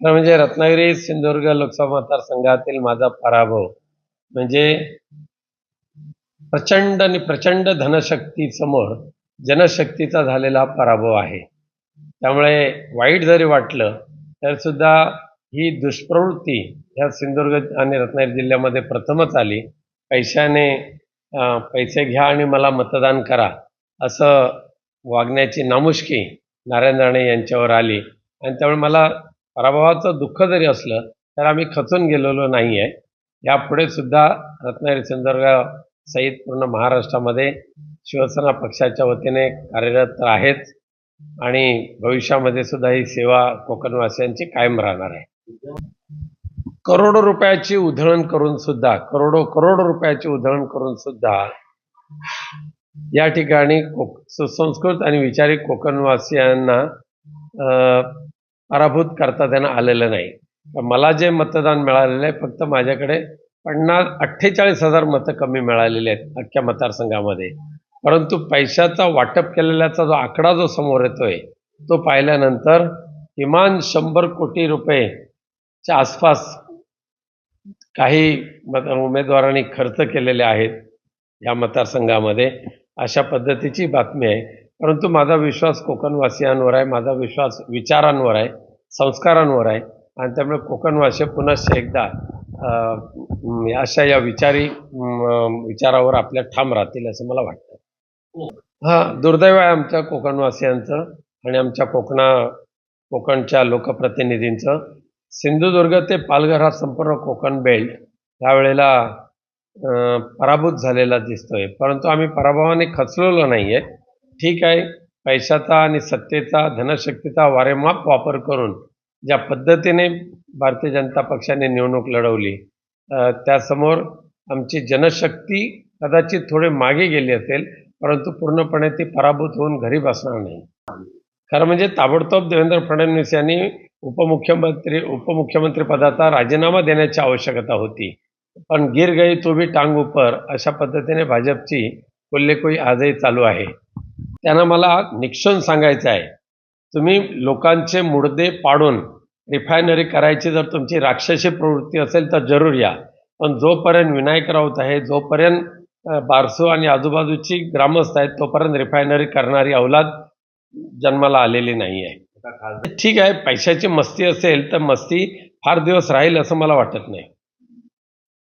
खरं म्हणजे रत्नागिरी सिंधुदुर्ग लोकसभा मतदारसंघातील माझा पराभव म्हणजे प्रचंड आणि प्रचंड धनशक्ती समोर जनशक्तीचा झालेला पराभव आहे. त्यामुळे वाईट जरी वाटलं तर सुद्धा ही दुष्प्रवृत्ती ह्या सिंधुदुर्ग आणि रत्नागिरी जिल्ह्यामध्ये प्रथमच आली. पैशाने पैसे घ्या आणि मला मतदान करा असं वागण्याची नामुष्की नारायण राणे यांच्यावर आली. आणि त्यामुळे मला पराभवाचं दुःख जरी असलं तर आम्ही खचून गेलेलो नाही आहे यापुढे सुद्धा रत्नागिरी सिंधुदुर्ग सहित पूर्ण महाराष्ट्रामध्ये शिवसेना पक्षाच्या वतीने कार्यरत आहेच आणि भविष्यामध्ये सुद्धा ही सेवा कोकणवासियांची कायम राहणार आहे. करोडो रुपयाची उधळण करून सुद्धा करोडो करोडो रुपयाची उधळण करून सुद्धा या ठिकाणी कोक सुसंस्कृत आणि विचारी कोकणवासियांना अं, पराभूत करता त्यांना आलेलं नाही. तर मला जे मतदान मिळालेलं आहे फक्त माझ्याकडे पन्नास अठ्ठेचाळीस हजार मतं कमी मिळालेली आहेत अख्ख्या मतदारसंघामध्ये. परंतु पैशाचा वाटप केलेल्याचा जो आकडा जो समोर येतोय तो पाहिल्यानंतर किमान शंभर कोटी रुपयेच्या आसपास काही मत उमेदवारांनी खर्च केलेले आहेत या मतदारसंघामध्ये अशा पद्धतीची बातमी आहे. परंतु माझा विश्वास कोकणवासियांवर आहे माझा विश्वास विचारांवर आहे. संस्कारांवर आहे. आणि त्यामुळे कोकणवासी पुनश्च एकदा अशा या विचारी विचारावर आपल्या ठाम राहतील असं मला वाटतं. हां दुर्दैव आहे आमच्या कोकणवासियांचं आणि आमच्या कोकणा कोकणच्या लोकप्रतिनिधींचं. सिंधुदुर्ग ते पालघर हा संपूर्ण कोकण बेल्ट त्यावेळेला पराभूत झालेला दिसतोय. परंतु आम्ही पराभवाने खचलेलो नाही आहे ठीक आहे. पैशाचा आणि सत्तेचा धनशक्तीचा वारेमाप वापर करून ज्या पद्धतीने भारतीय जनता पक्षाने निवडणूक लढवली त्यासमोर आमची जनशक्ती कदाचित थोडे मागे गेली असेल परंतु पूर्णपणे ती पराभूत होऊन घरी बसणार नाही. खरं म्हणजे ताबडतोब देवेंद्र फडणवीस यांनी उपमुख्यमंत्री उपमुख्यमंत्री पदाचा राजीनामा देण्याची आवश्यकता होती. पण गिर गई तो भी टांग उपर अशा पद्धतीने भाजपची कोल्हेकोई आजही चालू आहे. त्यांना मला निक्षण सांगायचं आहे. तुम्ही लोकांचे मुडदे पाडून रिफायनरी करायची जर तुमची राक्षसी प्रवृत्ती असेल तर जरूर या. पण जोपर्यंत विनायक राऊत आहे जोपर्यंत बारसू आणि आजूबाजूची ग्रामस्थ आहेत तोपर्यंत रिफायनरी करणारी अवलाद जन्माला आलेली नाही आहे. ठीक आहे पैशाची मस्ती असेल तर मस्ती फार दिवस राहील असं मला वाटत नाही.